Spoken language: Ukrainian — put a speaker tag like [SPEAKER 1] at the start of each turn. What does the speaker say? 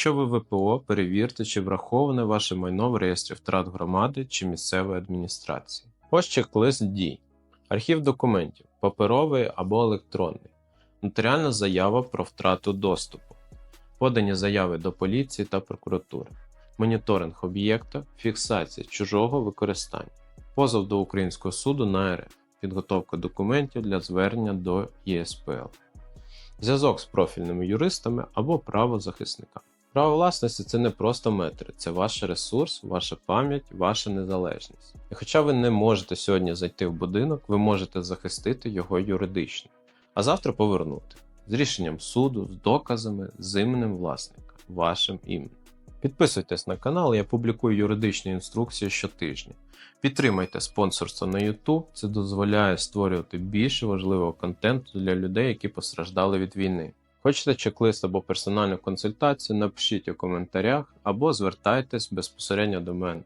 [SPEAKER 1] Якщо ви ВПО, перевірте, чи враховане ваше майно в реєстрі втрат громади чи місцевої адміністрації. Ось чек-лист дій. Архів документів паперовий або електронний. Нотаріальна заява про втрату доступу. Подані заяви до поліції та прокуратури. Моніторинг об'єкта, фіксація чужого використання. Позов до Українського суду на РФ. Підготовка документів для звернення до ЄСПЛ. Зв'язок з профільними юристами або правозахисниками. Право власності це не просто метри, це ваш ресурс, ваша пам'ять, ваша незалежність. І хоча ви не можете сьогодні зайти в будинок, ви можете захистити його юридично, а завтра повернути з рішенням суду, з доказами, з іменем власника, вашим іменем. Підписуйтесь на канал, я публікую юридичні інструкції щотижня. Підтримайте спонсорство на YouTube, це дозволяє створювати більше важливого контенту для людей, які постраждали від війни. Хочете чек-лист або персональну консультацію, напишіть у коментарях або звертайтесь безпосередньо до мене.